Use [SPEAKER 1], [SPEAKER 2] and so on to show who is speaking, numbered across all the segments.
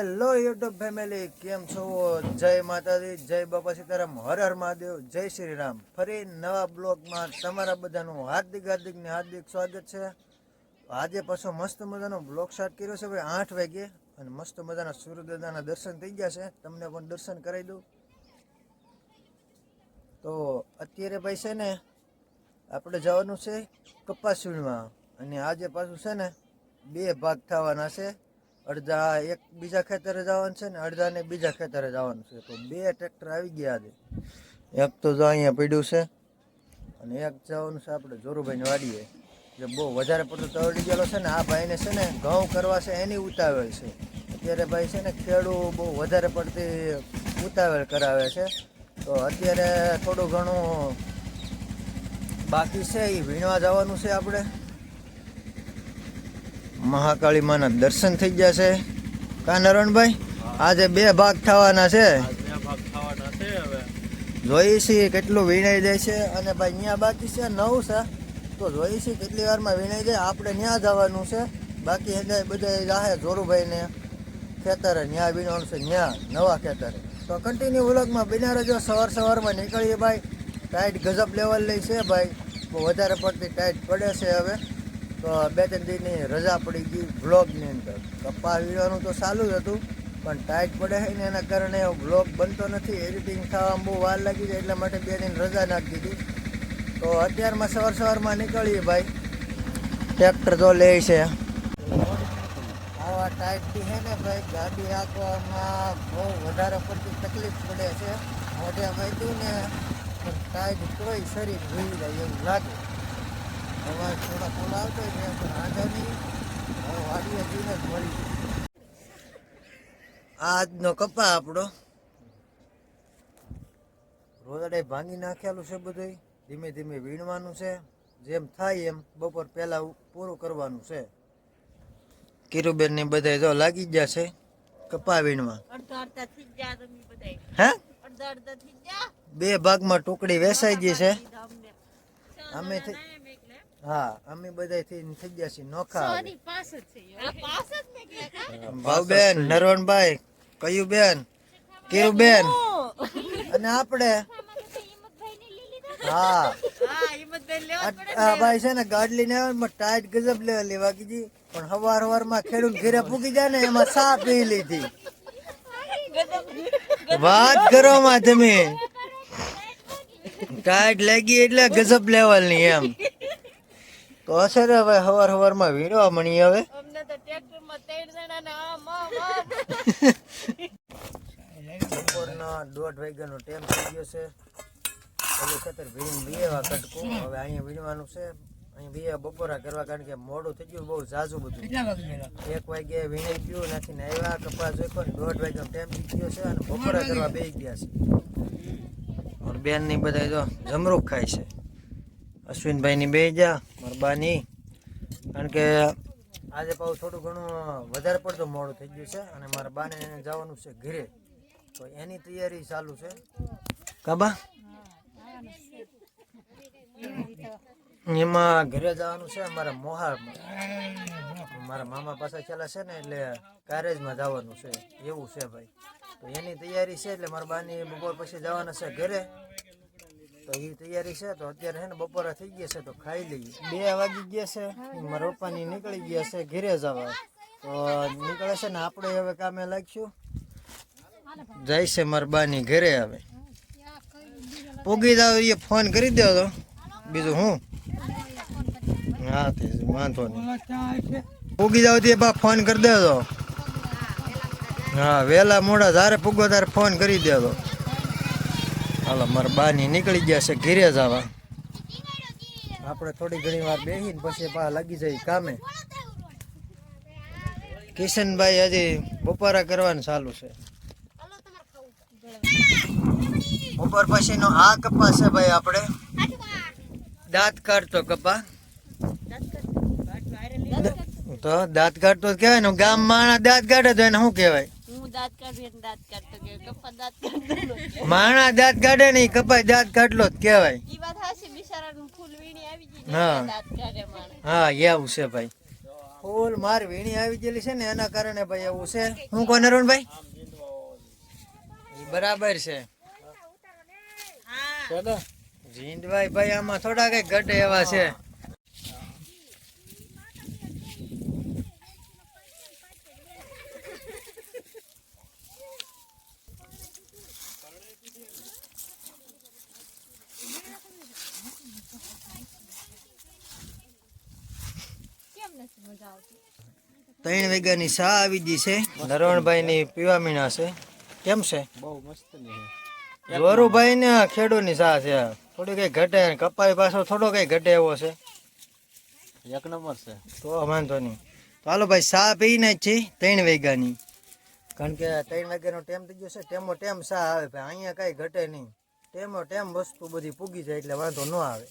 [SPEAKER 1] Hello YouTube family, કેમ છો? જય માતાજી, જય બાપા સીતારામ, હર હર મહાદેવ, જય શ્રી રામ ફરી નવા બ્લોગમાં તમારા બધાનું હાર્દિક હાર્દિક ને હાર્દિક સ્વાગત છે. આજે પાછો મસ્ત મજાનો બ્લોગ સ્ટાર્ટ કર્યો છે ભાઈ, આઠ વાગે અને મસ્ત મજાના સૂર્યદાદાના દર્શન થઈ ગયા છે. તમને પણ દર્શન કરાવી દઉં. તો અત્યારે ભાઈ છે ને, આપણે જવાનું છે કપાસ અને આજે પાછું છે ને, બે ભાગ થવાના છે. અડધા એક બીજા ખેતરે જવાનું છે ને અડધા ને બીજા ખેતરે જવાનું છે. તો બે ટ્રેક્ટર આવી ગયા છે. એક તો જો અહીંયા પડ્યું છે અને એક જવાનું છે આપણે જોરુભાઈને વાડીએ. જે બહુ વધારે પડતું તવડી ગયેલો છે ને આ ભાઈને છે ને ઘઉં કરવા છે એની ઉતાવળ છે. અત્યારે ભાઈ છે ને ખેડૂ બહુ વધારે પડતી ઉતાવળ કરાવે છે. તો અત્યારે થોડું ઘણું બાકી છે એ વીણવા જવાનું છે આપણે. મહાકાળી માના દર્શન થઈ ગયા છે. કા નરણભાઈ? આજે બે ભાગ થવાના છે. જોઈએ છીએ કેટલું વીણાઈ જાય છે અને ભાઈ ત્યાં બાકી છે નવ છે. તો છીએ કેટલી વારમાં વીણાઈ જાય આપણે ત્યાં જવાનું છે. બાકી એને બધા જાહે જોરુભાઈને ખેતરે ત્યાં વીણવાનું છે. ત્યાં નવા ખેતરે. તો કન્ટિન્યુ વ્લોગમાં બિના રજો સવાર સવારમાં નીકળીએ ભાઈ. ટાઈટ ગજબ લેવલ લઈ છે ભાઈ. બહુ વધારે પડતી ટાઈટ પડે છે હવે. તો બે ત્રણ દિનની રજા પડી ગઈ વ્લોગની અંદર. કપા વીણવાનું તો ચાલુ જ હતું, પણ ટાઈટ પડે છે ને એના કારણે વ્લોગ બનતો નથી. એડિટિંગ થવામાં બહુ વાર લાગી જાય, એટલા માટે બે દિન રજા નાખી દીધી. તો અત્યારમાં સવાર સવારમાં નીકળીએ ભાઈ. ટ્રેક્ટર તો લે છે. આવા ટાઈટથી છે ને ભાઈ, ગાડી હાંકવામાં બહુ વધારે પડતી તકલીફ પડે છે. મોઢે વાંચ્યું ને ટાઈટ તોય શરીર ભૂલી જાય એવું લાગે. અવાજ થોડા ફૂલ આવતો હોય પણ વાડીએ જઈને જ મળી આજનો કપા આપણો. રોદડે ભાંગી નાખેલું છે બધું ધીમે ધીમે વીણવાનું છે. જેમ થાય એમ બપોર પહેલાં પૂરું કરવાનું છે. કિરુબેન ને બધા જો લાગી ગયા છે કપા વીણમાં
[SPEAKER 2] બધાય.
[SPEAKER 1] હે? બે ભાગમાં ટુકડી વેસાઈ ગઈ છે. અમે હા અમે બધા થઈ થઈ ગયા છીએ નોખા ભાવ
[SPEAKER 2] બેન પાસ જ છે આ પાસ જ ને કે
[SPEAKER 1] ભાવબેન નરવણભાઈ કયું બેન કિરુબેન અને આપણે હા.
[SPEAKER 2] હા હિંમતભાઈ લેવા
[SPEAKER 1] આ આ ભાઈ છે ને ગાડ લઈને આવે ટાઈટ ગજબ લેવા લેવા કીધી પણ હવાર હવારમાં ખેડૂત ઘેરે પૂકી જાય ને એમાં સા પી લીધી. વાત કરો માં તમે. ટાઈટ લાગી એટલે ગજબ લેવલની એમ. તો હશે રે હવે હવાર હવારમાં વીણવા મણી હવે.
[SPEAKER 2] અમને તો ટ્રેક્ટર ત્રણ જણા ને આમ આમ આમ.
[SPEAKER 1] બપોરના દોઢ વાગ્યાનો ટાઈમ થઈ ગયો છે. પેલું ખેતર વીણી વીએવા કટકું. હવે અહીંયા વીણવાનું છે. અહીં બે બપોરા કરવા કારણ કે મોડું થઈ ગયું બહુ ઝાઝું બધું. એક વાગે વીણાઈ ગયું નાથી ને આવ્યા કપાસ જોઈકો ને દોઢ વાગ્યાનો ટાઈમ થઈ ગયો છે અને બપોરા કરવા બેસી ગયા છે. બેનની બધા જો જમરૂખ ખાય છે. અશ્વિનભાઈ ની બે જા મારા બાની કારણ કે આજે પાછું થોડું ઘણું વધારે પડતું મોડું થઈ ગયું છે અને મારા બાને જવાનું છે ઘરે. તો એની તૈયારી ચાલુ છે. કાબા એમાં ઘરે જવાનું છે અમારા મોહારમાં. મારા મામા પાસે છેલ્લા છે ને એટલે કારેજમાં જવાનું છે. એવું છે ભાઈ. તો એની તૈયારી છે એટલે મારા બાની બપોર પછી જવાના છે ઘરે. તો એ તૈયારી છે, તો અત્યારે છે ને બપોરા થઈ ગયા છે, તો ખાઈ લઈએ. બે વાગી ગયા છે મારા પપ્પાની નીકળી ગયા છે ઘરે જવા તો નીકળે છે ને આપણે હવે કામે લાગશું. જાય છે મારા બાની ઘરે હવે. પોગી જાવ એ ફોન કરી દો તો. બીજું હું? હા, તે વાંધો નહીં. પોગી જાવ તે બા ફોન કરી દેજો હા વહેલા મોડા જ્યારે પૂગો ત્યારે ફોન કરી દેજો હાલો મારા બાની નીકળી ગયા છે ઘેરે જવા આપણે થોડી ઘણી વાર બેસીને પછી પા લાગી જાય કામે. કિશનભાઈ હજી બપોરા કરવાનું ચાલુ છે. બપોર પછીનો આ કપા છે ભાઈ આપણે. દાંત કાઢતો કપા. તો દાંત કાઢતો કહેવાય ને ગામ માણા દાંત કાઢે તો એને શું કહેવાય?
[SPEAKER 2] હું દાંત કાઢી દાંત કાઢતો
[SPEAKER 1] માણા દાંત કાઢે ને કપાય દાંત કાઢલો જ કહેવાય.
[SPEAKER 2] ઈ વાત હાસી બિચારાનું ફૂલ વીણી આવી ગઈ
[SPEAKER 1] હા.
[SPEAKER 2] દાંત કાઢે માણસ.
[SPEAKER 1] હા એવું છે ભાઈ. ફૂલ માર વીણી આવી ગયેલી છે ને એના કારણે ભાઈ એવું છે. હું કોણ અરુણભાઈ? બરાબર છે. જીંદભાઈ ભાઈ આમાં થોડા કઈ ઘટે એવા છે. ત્રણ વાગ્યાની સા આવી ગઈ છે. નરવણભાઈ ની પીવા મીણા છે. કેમ છે?
[SPEAKER 3] બહુ મસ્ત ને
[SPEAKER 1] જોરુભાઈ ને ખેડૂતની સા છે. થોડી કઈ ઘટે કપાઈ પાછો થોડો કઈ ઘટે એવો છે.
[SPEAKER 3] એક નંબર છે.
[SPEAKER 1] તો વાંધો નહીં. તો હાલો ભાઈ સા પીને જ છે ત્રણ વાગ્યાની કારણ કે ત્રણ વાગ્યાનો ટાઈમ થઈ ગયો છે. ટેમો ટેમ સા આવે ભાઈ અહીંયા કાંઈ ઘટે નહીં. ટેમો ટેમ વસ્તુ બધી પૂગી જાય એટલે વાંધો ન આવે.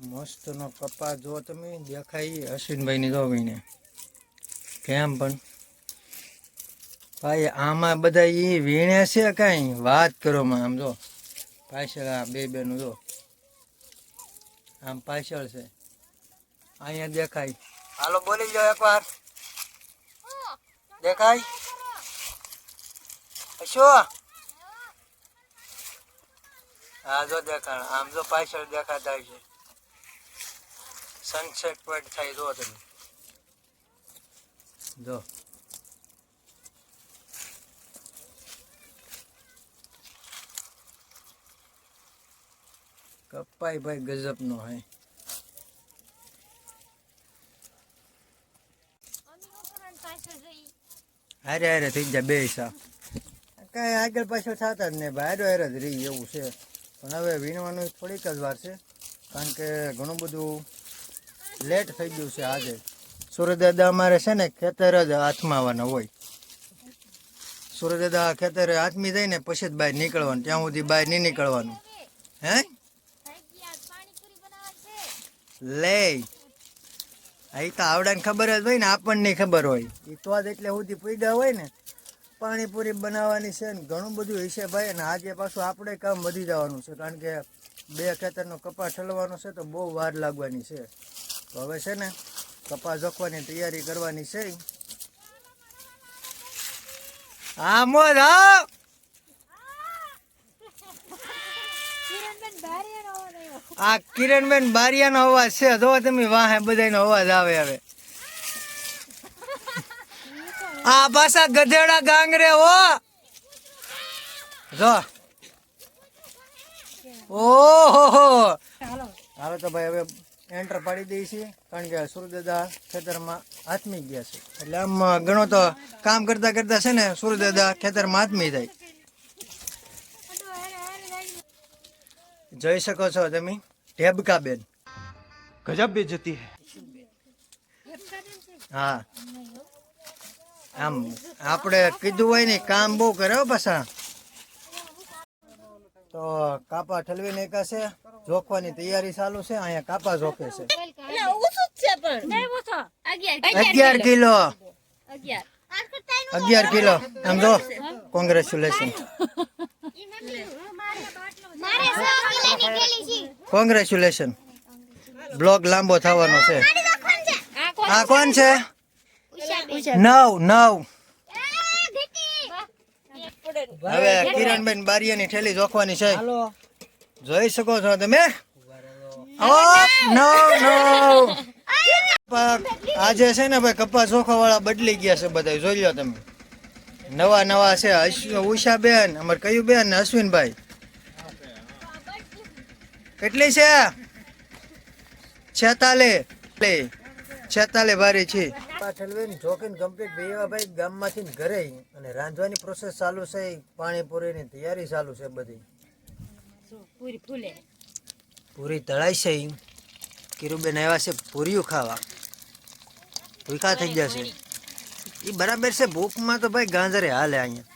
[SPEAKER 1] મસ્તનો કપા જો તમે, દેખાય અશ્વિનભાઈની જો વિને કેમ પણ? ભાઈ, આમાં બધા એ વીણે છે કાંઈ? વાત કરો માં આમ જો. પાછળ આ બે બેનું જો. આમ પાછળ છે. અહીંયા દેખાય. હાલો, બોલી જાઓ એકવાર. દેખાય? શું હા, જો દેખાણ આમ જો પાછળ દેખાતા છે. સનસેટ પોઈન્ટ થાય જો તમે જો. કપાઈ ભાઈ ગજબ નો હોય હારે હારે થઈ જાય બે હિસાબ કાંઈ આગળ પાછળ થતા જ નહીં ભાઈ. હારે જ રહી એવું છે. પણ હવે વીણવાનું થોડીક જ વાર છે. કારણ કે ઘણું બધું લેટ થઈ ગયું છે આજે. સૂર્યદાદા અમારે છે ને ખેતર જ હાથમાં આવવાના હોય. સૂર્યદાદા ખેતરે હાથમી જાય ને પછી જ બહાર નીકળવાનું, ત્યાં સુધી બહાર નહીં નીકળવાનું. હે? લે. અહીં તો આવડાને ખબર જ હોય ને, આપણને ખબર હોય. એ તો જ એટલે સુધી પૈદા હોય ને. પાણીપુરી બનાવવાની છે ને, ઘણું બધું હશે ભાઈ, અને આજે પાછું આપણે કામ વધી જવાનું છે. કારણ કે બે ખેતરનો કપા ઠલવાનો છે તો બહુ વાર લાગવાની છે. તો હવે છે ને કપા જોખવાની તૈયારી કરવાની છે. હા મોજ હા? આ કિરણબેન બારિયાનો અવાજ છે. જો તમે વાહે બધાનો અવાજ આવે હવે આ પાછા ગધેડા ગાંગરે હો. જો. ઓહો હાલો તો ભાઈ હવે એન્ટર પાડી દઈએ છીએ કારણ કે સૂર્યદાદા ખેતરમાં આત્મી ગયા છે. એટલે આમ ઘણો તો કામ કરતા કરતા છે ને સૂર્યદાદા ખેતરમાં આત્મી થાય. જોઈ શકો છો તમે ઢેબકા બેન
[SPEAKER 3] ગજબ બેજતી હે.
[SPEAKER 1] હા. આમ આપણે કીધું હોય ને કામ બહુ કરે હો પાછા. તો કાપા ઠલવી નાખ્યા છે. જોખવાની તૈયારી ચાલુ છે. અહીંયા કાપા જોખે છે. અગિયાર. કિલો. અગિયાર. કિલો. આમ જો કોંગ્રેચ્યુલેશન કોંગ્રેચ્યુલેશન બ્લોગ લાંબો થવાનો છે. આ કોણ છે? નવ નવ. હવે કિરણબેન બારિયાની ઠેલી જોખવાની છે. જોઈ શકો છો તમે? આજે છે ને ભાઈ કપા ચોખા વાળા બદલી ગયા છે બધા જોઈ લો તમે. નવા નવા છે ઉષા બેન અમાર કયું બેન ને અશ્વિનભાઈ. કેટલી છે? છેતાલે. છેતાલે બારી છે. ઠલવીને જોકીને કમ્પ્લીટ ભાઈ ભાઈ ગામમાંથી ને ઘરે અને રાંધવાની પ્રોસેસ ચાલુ છે પાણીપુરીની તૈયારી ચાલુ છે બધી
[SPEAKER 2] પૂરી ફૂલે
[SPEAKER 1] પૂરી તળાઈ છે ઈ. કિરુબેન આવ્યા છે પૂરીઓ ખાવા ભૂખા થઈ જશે એ બરાબર છે ભૂખમાં તો ભાઈ ગાંજરે હાલે અહીંયા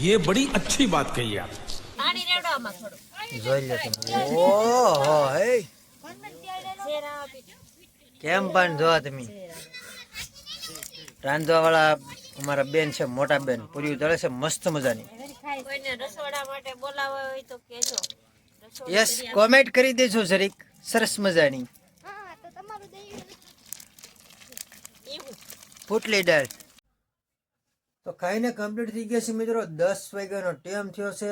[SPEAKER 4] ये बड़ी अच्छी बात कही आप
[SPEAKER 2] પાણી રેડો આમાં થોડું
[SPEAKER 1] જોઈ લે તમે ઓહો હે કેમ પણ જોવા તમે રાંધવા વાળા અમારા બેન છે મોટા બેન પૂરી તળે છે મસ્ત મજાની.
[SPEAKER 2] કોઈને રસોડા માટે બોલાવવા હોય તો કેજો
[SPEAKER 1] યસ કોમેન્ટ કરી દેજો જરીક. સરસ મજાની.
[SPEAKER 2] હા તો તમારું દઈ એવું.
[SPEAKER 1] પોટલી દાળ. તો ખાઈને કમ્પ્લીટ થઈ ગયા છે મિત્રો. દસ વાગ્યાનો ટાઈમ થયો છે.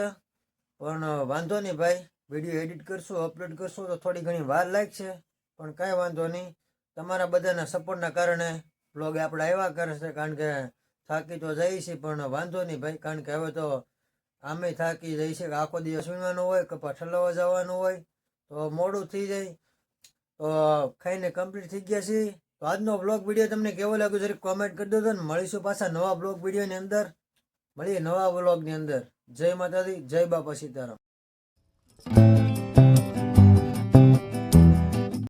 [SPEAKER 1] પણ વાંધો નહીં ભાઈ. વીડિયો એડિટ કરશું અપલોડ કરશું તો થોડી ઘણી વાર લાગશે. પણ કાંઈ વાંધો નહીં. તમારા બધાના સપોર્ટના કારણે બ્લોગ આપણે આવ્યા કરશે કારણ કે થાકી તો જઈએ છીએ, પણ વાંધો નહીં ભાઈ, કારણ કે હવે તો આમે થાકી જઈ છે આખો દિવસ વીણવાનું હોય કે ઠલવવા જવાનું હોય, તો મોડું થઈ જાય. તો ખાઈને કમ્પ્લીટ થઈ ગયા છે તો આજનો બ્લોગ વીડિયો તમને કેવો લાગ્યો, જરીક કોમેન્ટ કરી દેજો ને મળીશું પાછા નવા બ્લોગ વિડીયોની અંદર. મળીએ નવા બ્લોગની અંદર. જય માતાજી, જય બાપા સીતારામ.